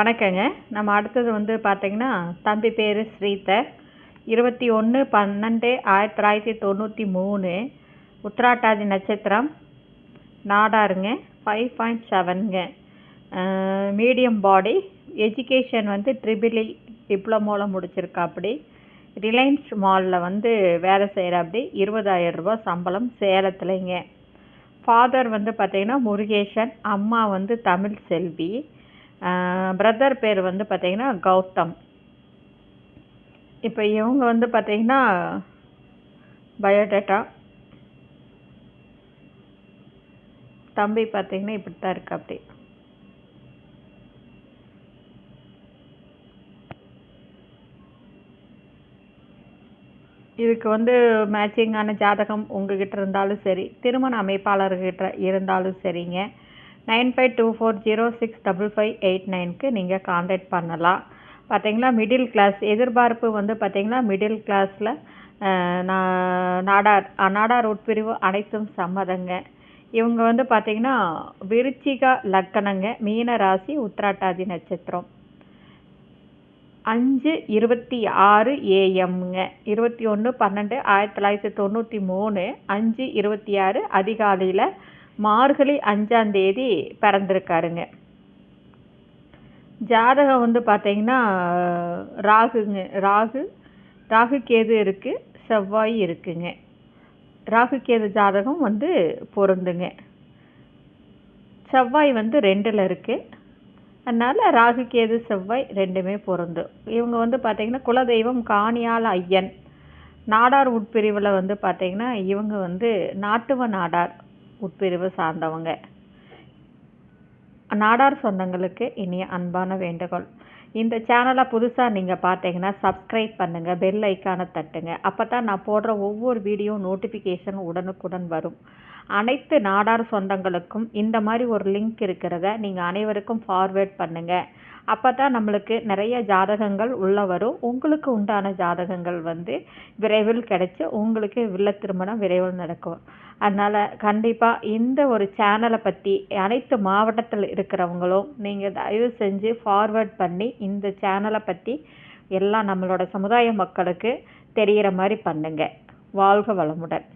வணக்கங்க. நம்ம அடுத்தது வந்து பார்த்தீங்கன்னா தம்பி பேர் ஸ்ரீதர். இருபத்தி ஒன்று பன்னெண்டு ஆயிரத்தி தொள்ளாயிரத்தி தொண்ணூற்றி மூணு. உத்திராட்டாதி நட்சத்திரம். நாடாருங்க. ஃபைவ் பாயிண்ட் செவனுங்க மீடியம் பாடி எஜுகேஷன் வந்து ட்ரிபிள் டிப்ளமோவில் e முடிச்சிருக்காப்படி. ரிலையன்ஸ் மாலில் வந்து வேலை செய்கிறாப்படி இருபதாயிரம் ரூபா சம்பளம் சேலத்துலேங்க. ஃபாதர் வந்து பார்த்திங்கன்னா முருகேசன். அம்மா வந்து தமிழ் செல்வி. பிரதர் பேர் வந்து பார்த்திங்கன்னா கௌதம். இப்போ இவங்க வந்து பார்த்தீங்கன்னா பயோடேட்டா தம்பி பார்த்தீங்கன்னா இப்படி தான் இருக்கு அப்படி. இதுக்கு வந்து மேட்சிங்கான ஜாதகம் உங்ககிட்ட இருந்தாலும் சரி திருமண அமைப்பாளர்கிட்ட இருந்தாலும் சரிங்க. Nine five two four zero six double five eight நைனுக்கு நீங்கள் காண்டாக்ட் பண்ணலாம். பார்த்தீங்களா மிடில் கிளாஸ் எதிர்பார்ப்பு வந்து பார்த்திங்கன்னா மிடில் கிளாஸில் நாடார் நாடார் உட்பிரிவு அனைத்தும் சம்மதங்க. இவங்க வந்து பார்த்தீங்கன்னா விருச்சிகா லக்கணங்க மீன ராசி உத்திராட்டாதி நட்சத்திரம். அஞ்சு இருபத்தி ஆறு ஏஎம்ங்க இருபத்தி ஒன்று பன்னெண்டு ஆயிரத்தி தொள்ளாயிரத்தி தொண்ணூற்றி மூணு அஞ்சு இருபத்தி ஆறு அதிகாலையில் மார்கழி அஞ்சாம் தேதி பிறந்திருக்காருங்க. ஜாதகம் வந்து பார்த்தீங்கன்னா ராகுங்க ராகு ராகு கேது இருக்குது செவ்வாய் இருக்குங்க. ராகு கேது ஜாதகம் வந்து பொருந்துங்க. செவ்வாய் வந்து ரெண்டில் இருக்குது அதனால் ராகு கேது செவ்வாய் ரெண்டுமே பொருந்தும் இவங்க வந்து பார்த்திங்கன்னா குலதெய்வம் காணியால் ஐயன். நாடார் உட்பிரிவில் வந்து பார்த்திங்கன்னா இவங்க வந்து நாட்டுவ நாடார். உட்பிரிவு சார்ந்தவங்க. நாடார் சொந்தங்களுக்கு இனிய அன்பான வேண்டுகோள். இந்த சேனலை புதுசாக நீங்கள் பார்த்தீங்கன்னா சப்ஸ்கிரைப் பண்ணுங்கள் பெல் ஐக்கானை தட்டுங்க. அப்போ தான் நான் போடுற ஒவ்வொரு வீடியோ நோட்டிஃபிகேஷன் உடனுக்குடன் வரும். அனைத்து நாடார் சொந்தங்களுக்கும் இந்த மாதிரி ஒரு லிங்க் இருக்கிறத நீங்கள் அனைவருக்கும் ஃபார்வேர்ட் பண்ணுங்கள் அப்போ தான் நம்மளுக்கு நிறைய ஜாதகங்கள் உள்ள வரும். உங்களுக்கு உண்டான ஜாதகங்கள் வந்து விரைவில் கிடைச்சி உங்களுக்கு வில்ல திருமணம் விரைவில் நடக்கும். அதனால் கண்டிப்பாக இந்த ஒரு சேனலை பற்றி அனைத்து மாவட்டத்தில் இருக்கிறவங்களும் நீங்கள் தயவு செஞ்சு ஃபார்வேர்ட் பண்ணி இந்த சேனலை பற்றி எல்லாம் நம்மளோட சமுதாய மக்களுக்கு தெரிகிற மாதிரி பண்ணுங்கள் வாழ்க வளமுடன்.